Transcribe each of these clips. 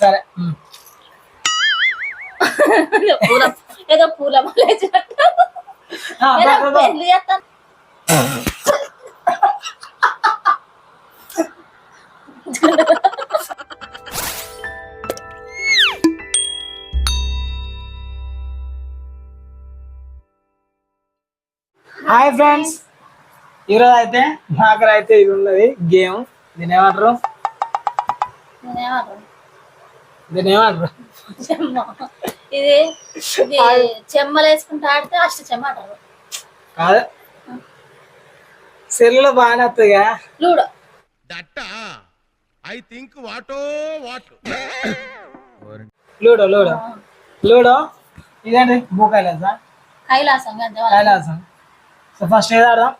సరే. పూల ఏదో పూల. పెళ్ళి చేస్తాను. Hi friends. ఈరోజు అయితే మాకు అయితే ఇది ఉన్నది గేమ్. దీని ఏమంటారు దీని ఏమంటారు చెమ్మ. ఇది ఇది చెమ్మలు వేసుకుంటూ ఆడితే అష్ట చెమ్మ అంటారు. కాదు. సెల్లులో బాగానే వస్తుందిగా ludo. That I think what what. Ludo ludo. Ludo ఇదేంటి? భూకాయలు సార్ కైలాసం అంతే వాళ్ళ. కైలాసం. సో ఫస్ట్ ఏది ఆడదాం?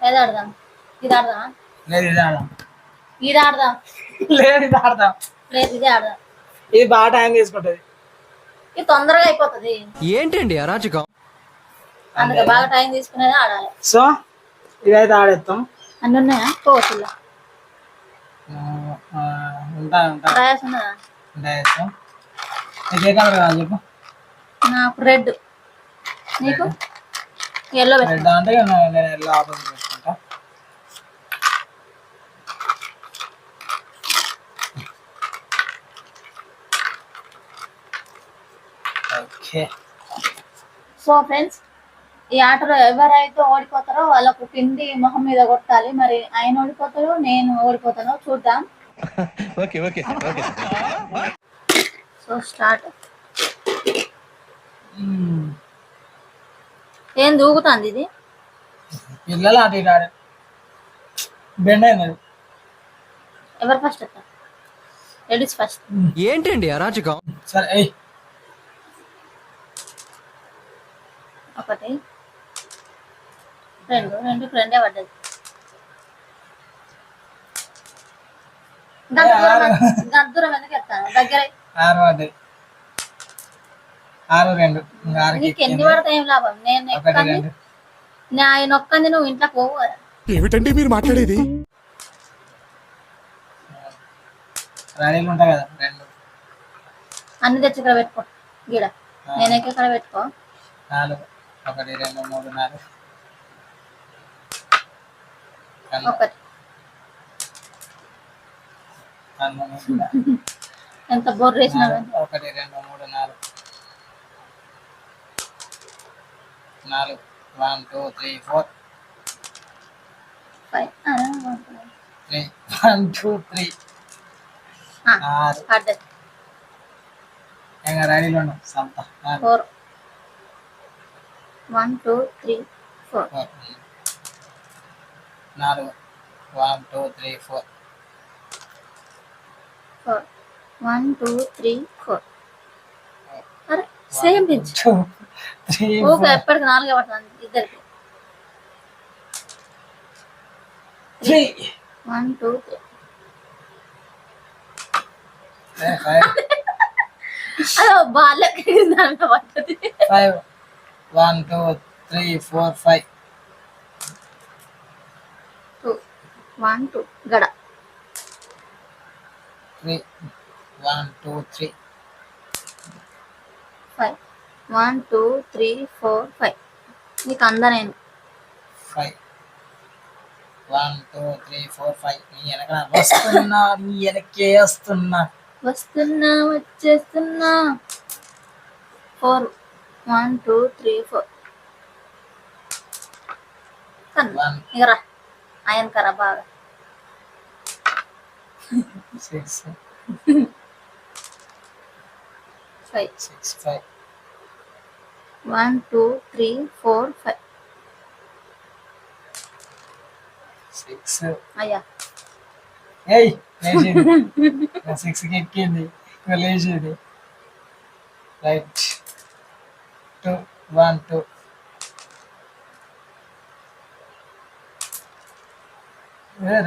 ఏది ఆడదాం? ఇది ఆడదాం లేదు ఇది ఆడదాం. ఇది ఆడదాం. లేదు ఇది ఆడదాం. ఇది బాగా టైం తీసుకుంటది ఇది తొందరగా అయిపోతుంది. ఏంటండి అరాచకం? అందుకే బాగా టైం తీసుకునేది ఆడాలి. సో ఇదైతే ఆడేస్తాం అన్ని ఉన్నాయా? ఉన్నదా చేస్తాం నీకు ఏ కలర్ కావాలి చెప్పు? నాకు రెడ్. నీకు? ఎల్లో రెడ్ అంటే నేను ఎల్లో ఆపోజిట్ పెట్టుకుంటా ఓకే. సో ఫ్రెండ్స్ ఈ ఆటలో ఎవరైతే ఓడిపోతారో వాళ్ళకు పిండి మొహం మీద కొట్టాలి. మరి ఆయన ఓడిపోతారో నేను ఓడిపోతానో చూద్దాం. Okay okay okay. So start. ఏం దూకుతుంది ఇది? పిల్లలు అటు ఇటు ఆడే. బెండ్ అయింది ఎవరు ఫస్ట్ లేడీస్ ఫస్ట్ ఏంటండి అరాచకం? సరే ఒకటి రెండు రెండు రెండే పడ్డది గందూరం ఎందుకు ఎత్తాను? దగ్గర. ఆరు పడ్డాయి ఆరు రెండు. ఇంకా ఆరుకి నీకు ఎన్ని పడతాయి ఏం లాభం? నేను ఎక్కంది ఒక్కంది నువ్వు ఇంట్లోకి పోవు ఏమిటండి మీరు మాట్లాడేది? రెడీలు ఉంటాయి కదా రెండు. అన్ని తెచ్చి ఇక్కడ పెట్టుకో. గీడ. నేను ఎక్కి ఇక్కడ పెట్టుకో. నాలుగు. ఒకటి రెండు మూడు నాలుగు కన్ను ఒకటి కన్ను మీద. ఎంత బొర్ర వేసిన నాలుగు, ఒకటి రెండు మూడు నాలుగు నాలుగు one two three four five three one two three ఆరు పడ్డది ఇంకా రెడీలు ఉండవు సంత నాలుగు four one two three four four నాలుగు one two three four four one two three four అరే same pinch two three okay ఎప్పటికి నాలుగే పడుతుంది ఇద్దరికి three one two three five అదో బాల్యకి దాంట్లో పడుతుంది five one two three four five two one two గడ three one two three five one two three four five నీకు అందా నేను five one two three four five నీ వెనక వస్తున్నా నీ వెనకే వస్తున్నా. వస్తున్నా వచ్చేస్తున్నా. Four one two three four one ఇక రా. ఆయన కరా బాగా six five six five one two three four five six అయ్యా ఏయ్ సిక్స్కి ఎక్కింది. లేచేది. రైట్ టూ వన్ టూ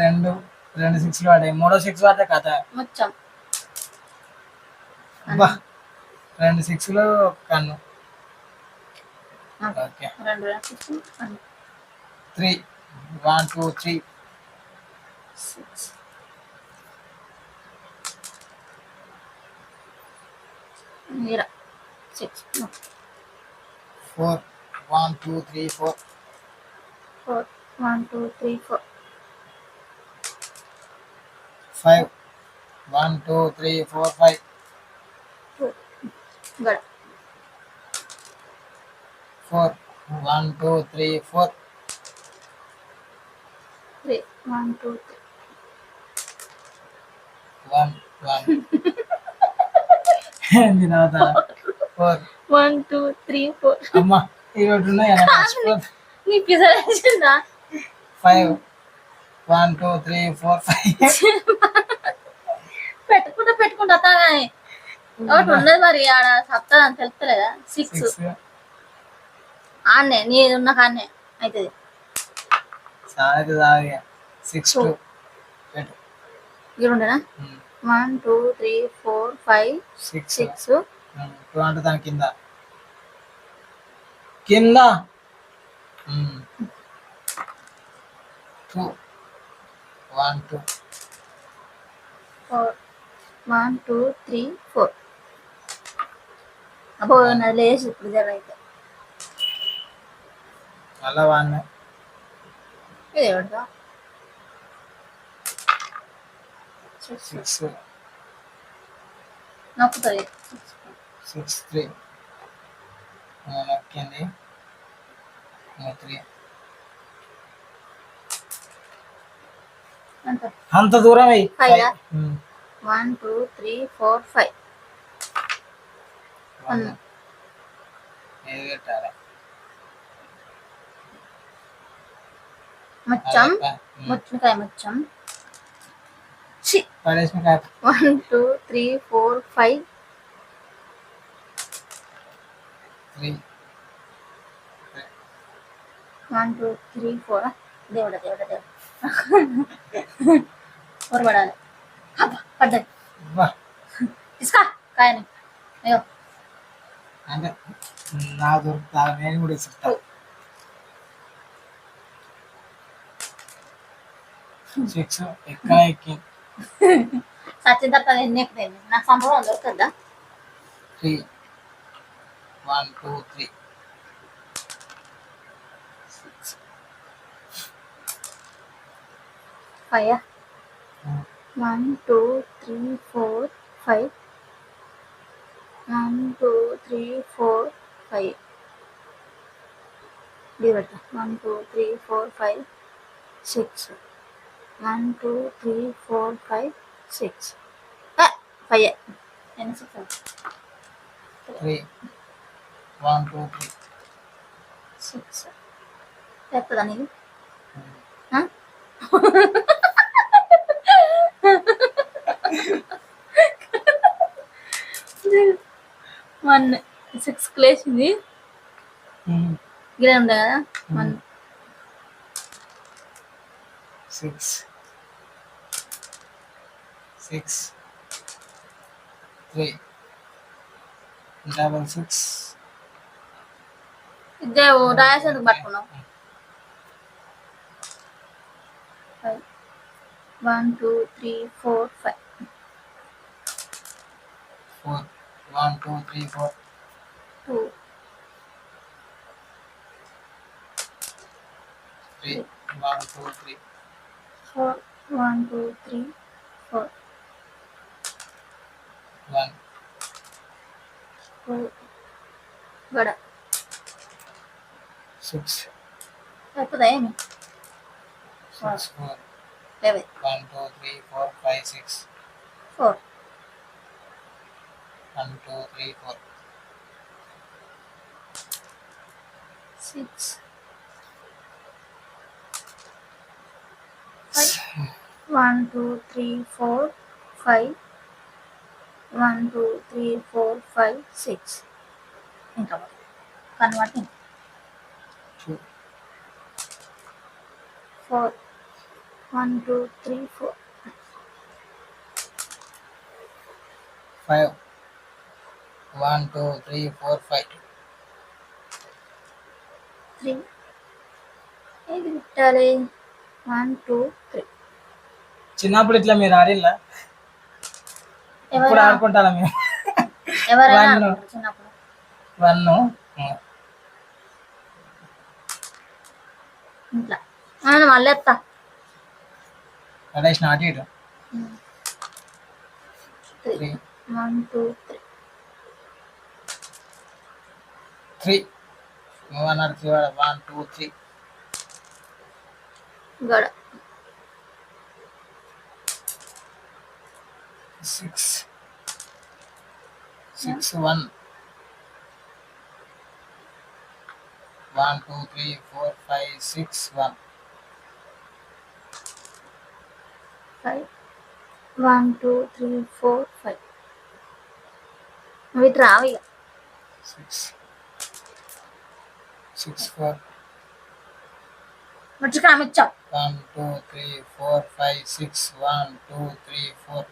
రెండు రెండు సిక్స్ పడాయి మూడో సిక్స్ పడితే కథ. బా. రెండు సిక్స్లు కన్ను. ఓకే. రెండు రెండు three. One two three. Six six four one two three four four one two three four five one two three four five four one two three four three one two three one one four one two three four అమ్మా ఇవి ఉన్నాయి నీ పిసరేసిందా five one two three four five పెట్టుకుంటా పెట్టుకుంటా అతగానే ఒకటి ఉన్నది మరి ఆడ సప్తా అని తెలుస్తలేదా? సిక్స్ ఆన్నే నీ ఉన్న కాన్నే అవుతుంది సాగే. సాగే సిక్స్ టూ పెట్టు. ఇక్కడ ఉండేనా one two three four five six six two అంటే దాని కింద. కింద two one two four one two three four అబ్బో నాది లేచి ఇప్పుడు జర అయితే మళ్ళా వన్ ఇది ఎవరిదా సిక్స్ సిక్స్ నొక్కుతుంది సిక్స్ త్రీ నొక్కింది త్రీ అంత. అంత దూరం? One two three four five. మచ్చం. ముచ్చనికాయ మచ్చం. One two three four five. Three one two three four దేవుడా దేవుడా దేవుడా అబ్బా, పడ్డది తీసుకో కాయని అయ్యో అంటే నా దొరుకుతా నేను కూడా ఇస్తా సిక్స్ ఎక్కడ ఎక్కి సచిన తర్వాత ఎన్ని ఎక్కుతాయి నాకు సంభవం దొరుకుతుందా three one two three five one two three four five one two three four five దిగట్ట one two three four five six one two three four five six five ఎన్ని six three one two three six చెప్తుందా నీకు one six లేచింది గిరే ఉండే కదా? One six six three double six ఇదే రాయస్ ఎందుకు పట్టుకున్నావు? Five one two three four five four one two three four two three one two three four one two three four one two గడ six. I put the Six, four. Eleven. One, two, three, four, five, six. Four. One, two, three, four. Six. Five. One, two, three, four, five. One, two, three, four, five, six. Think about it. Converting. Four one two three four five one two three four five three ఏది పెట్టాలి? One two three చిన్నప్పుడు ఇట్లా మీరు ఆడిల్లా? ఇప్పుడు ఆడుకుంటారా మేము ఎవరైనా చిన్నప్పుడు. One ఇట్లా. ఆయన మళ్ళీ ఎత్తా three one two three three one are three one two three గడ six six one one two three four five six one five one two three four five అవి రావు ఇక. సిక్స్ సిక్స్ ఫోర్ వచ్చి కామిచ్చాం one two three four five six one two three four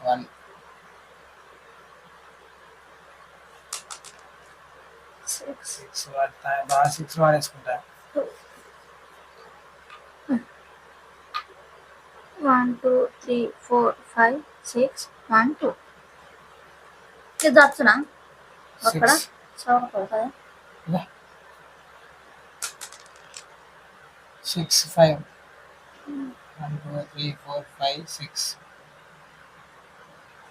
one six six బాగా six వాడేసుకుంటా one two three four five six one two ఇది వచ్చునా అక్కడ? Six five one two three four five six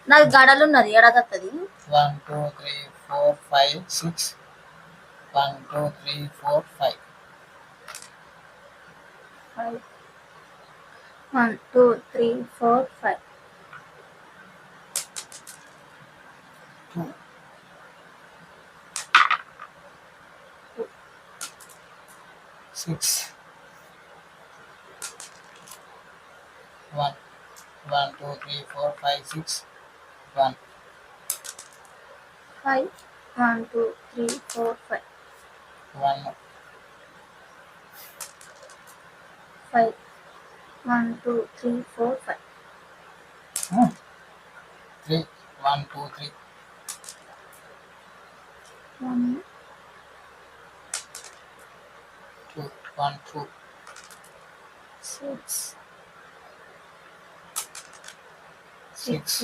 నాకు గడలు ఉన్నది ఎడదత్తది one two three four five six One, two, three, four, five. Five. One, two, three, four, five. Two. two. Six. One. One, two, three, four, five, six. One. Five. One, two, three, four, five. One five one two three four five three one two three one two one two six six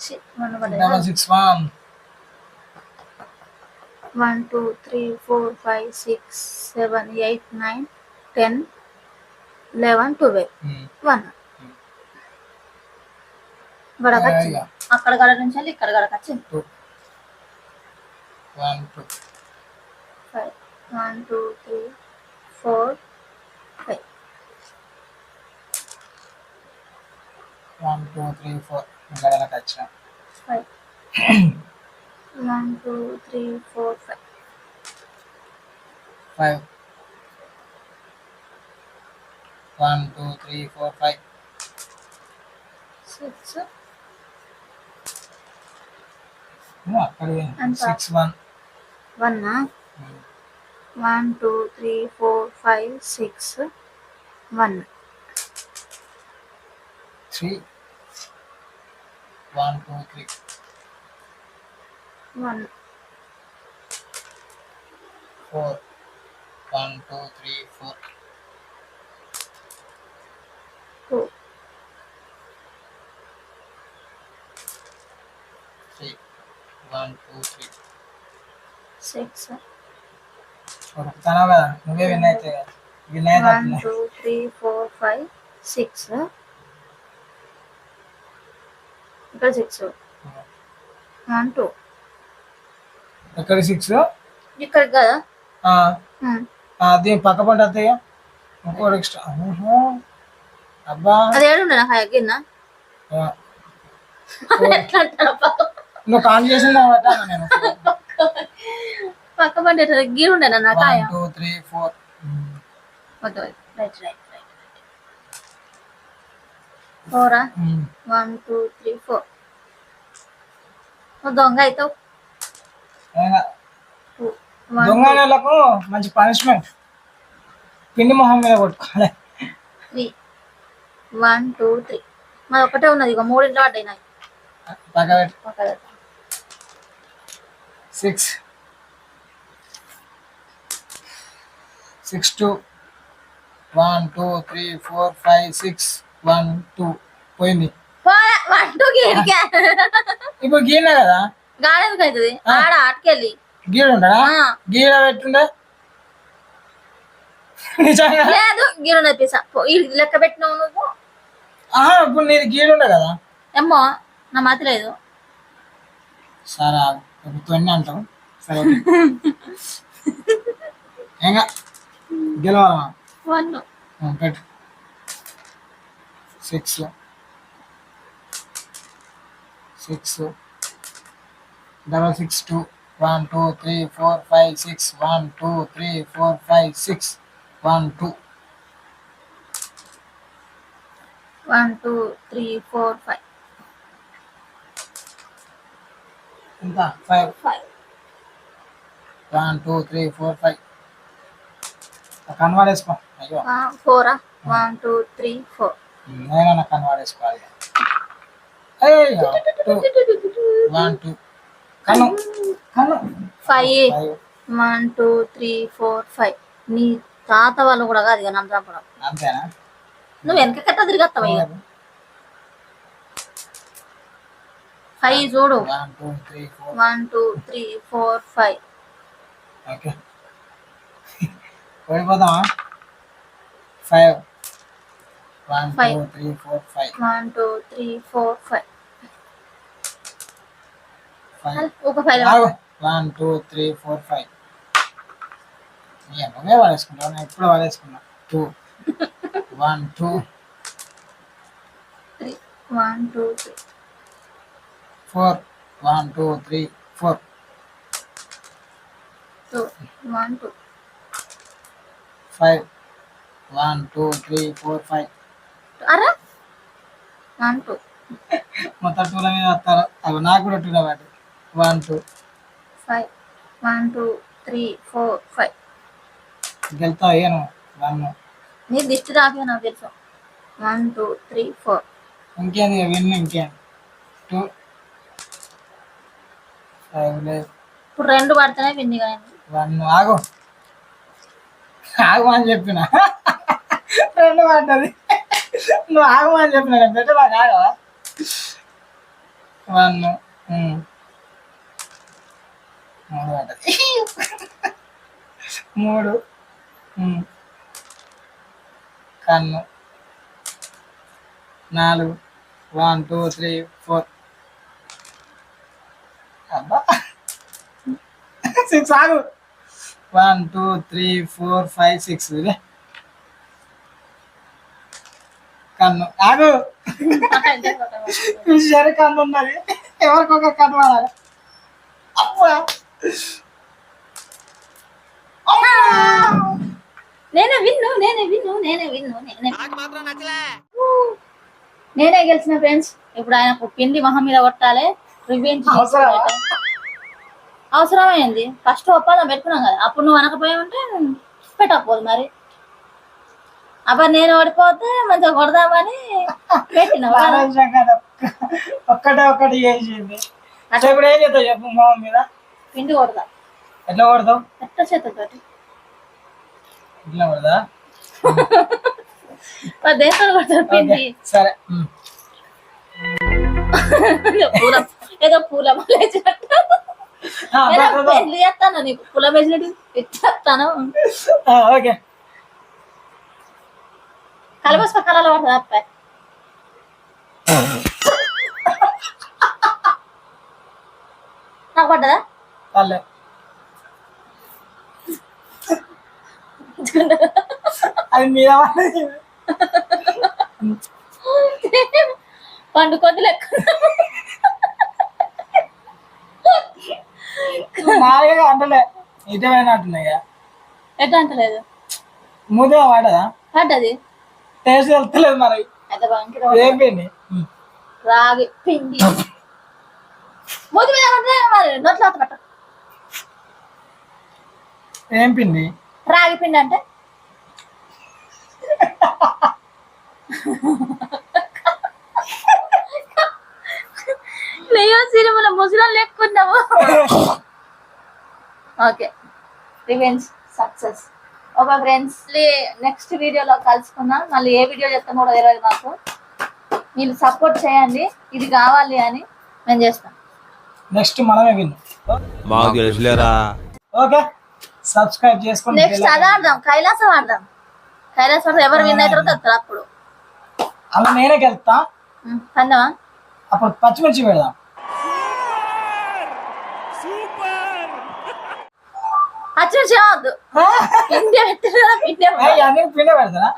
six one six one one two three four five six seven eight nine ten eleven twelve. One. గడకు వచ్చింది అక్కడ గడ నుంచి వెళ్ళి ఇక్కడ గడకు వచ్చింది two five one two three four five one two three four గడలకు వచ్చిన five one two three four five. Five. One two three four five. Six. అక్కడ? Six one. One one two three four five six one. Three. One two three. One four one two three four two three one two three six కదా? నువ్వే win అయితే. Win అయితే one two three four five six ఇక్కడ six one two ఎక్కడ six ఇక్కడ కదా ఉమ్. దీని పక్క పంట వస్తాయా ఇంకోటి ఎక్స్ట్రా అబ్బా అది ఏడు ఉండే నాకు గిన్న ఆ. ఎట్లా అంటారు పక్క నువ్వు కాల్ చేసింది పెట్టాను నేను పక్క పంట గీరు ఉండే నా కాయ వన్ టూ త్రీ ఫోర్ వద్దు రైట్ రైట్ రైట్ ఫోరా వన్ టూ త్రీ ఫోర్ నువ్వు దొంగ అవుతావు టూ వన్ దొంగలకు మంచి పనిష్మెంట్ పిండి మొహం మీద కొట్టుకోవాలి. త్రీ. One two three. మాది ఒకటే ఉన్నది ఇక మూడింట్లో పడ్డాయి నాకు పక్క పెట్టి ఒక six. Six two. One two three four five six one two. పోయింది. వన్ టూ ఇప్పుడు గీన కదా? గాడెందుకు అవుతుంది ఆడ ఆటకెళ్ళి. గీడ ఉండడా ఆ. గీడ పెట్టుండే? లేదు గిరున్నది పీసా. లెక్క పెట్టినావు నువ్వు. ఆహా ఇప్పుడు నీది గీడ ఉండే కదా? ఏమో నా మతి లేదు. సరే అంటాం. సరే. ఏంగా గెలవాలమ్మా వన్ పెట్టు. Six. Six. Double six two one two three four five six one two three four five six one two. One two three four five. ఇంకా five. Five. One two three four five. కన్వాడేసుకో అయ్యో. ఫోరా? One two three four. నేనన్నా కన్వాడేసుకోవాలి అయ్యో two one two. కన్ను కన్ను five five. One two three four five. నీ తాత వాళ్ళు కూడా కాదు ఇక నందపురం అంతేనా? నువ్వు వెనక కట్ట తిరిగేస్తావు ఇక ఫైవ్ చూడు. One two three four. Five. ఓడిపోదామా five. One two. Three four five. One two three four five. Five one two three four five నువ్వే వాడేసుకుంటావు నేను ఎప్పుడు వాడేసుకున్నా. Two one two three one two three four one two three four two one two five one two three four five అరే? One two మొత్తం టూల మీద వస్తారు. అవి నాకు కూడా టూల వాటి. One two five one two three four five గెలుతావు అయ్యాను వన్ నీ దిష్టి రాకే నాకు తెలుసు వన్ టూ త్రీ ఫోర్ ఇంకేంది విన్ ఇంకేం టూ ఫైవ్ లేదు ఇప్పుడు రెండు పడితేనే వింది కానీ వన్ ఆగు ఆగమని చెప్పిన రెండు పడ్డది నువ్వు ఆగమని చెప్పిన నేను పెట్టలా ఆగవా వన్ ఉమ్. మూడు. కన్ను. నాలుగు. One two three four. అబ్బా. సిక్స్ ఆగు. One two three four five six. ఇదే. కన్ను. ఆగు. సరే కన్ను ఉన్నది. ఎవరికొక కన్ను వాడాలి? అబ్బా. నేనే విన్ను నేనే విన్ను నేనే విన్ను నేనే. నేనే గెలిచిన ఫ్రెండ్స్. ఇప్పుడు ఆయనకు పిండి మొహం మీద కొట్టాలి. రివెంజ్ అవసరమా? అవసరమైంది. ఫస్ట్ ఒప్పందం పెట్టుకున్నాం కదా. అప్పుడు నువ్వు అనకపోయి ఉంటే పెట్టకపోదు మరి. అప్పుడు నేను ఓడిపోతే మంచిగా కొడదామని కాదు. ఒక్కటే ఒక్కటి చేసింది. ఇప్పుడు ఏం చేస్తావు చెప్పు మొహం మీద? పిండి కొడదా ఎట్లా కొడతావు? ఎట్ట చేతులతోటి ఇట్లా కొడదా దేంతో కొడతారు పిండి. సరే. పూల ఏదో పూల. పెళ్ళి చేస్తాను నీకు. పూల వేసినట్టు ఇచ్చేస్తాను ఆ, ఓకే. పడుతుంది అబ్బాయి నాకు పడ్డదా? చాలే అది మీద. పండుకొద్ది లెక్క. నాలుగే అంటలే ఇటమైనట్టున్నాయి. ఎట్లా అంటలేదు మూతిగా పడదా పడ్డది. టేస్ట్ వెళ్తలేదు మరి. ఏం పిండి. రాగి పిండి. మూతి మీద మరి? నోట్లో పట్ట. ఏం పిండి? రాగి పిండి అంటే? లేయో సినిమాలో ముసలి లేకున్నాము ఓకే. రివెంజ్ సక్సెస్ ఒక ఫ్రెండ్స్ నెక్స్ట్ వీడియోలో కలుసుకుందాం. మళ్ళీ ఏ వీడియో చెప్తామో కూడా తెలియదు మాకు. మీరు సపోర్ట్ చేయండి. ఇది కావాలి అని మేము చేస్తాం. నెక్స్ట్ మనమే విన్. మాకు తెలుసులేరా? ఓకే. సబ్స్క్రైబ్ చేసుకోండి నెక్స్ట్ అదే ఆడదాం కైలాసం ఆడదాం కైలాసం ఎవరు విన్ అవుతారో చెప్తారు అప్పుడు. అలా నేనే ఉం, పందమా అప్పుడు పచ్చిమిర్చి పెడదాం. అచ్చు చేయవద్దు పిండి పెట్టిన పిండి పెడతారా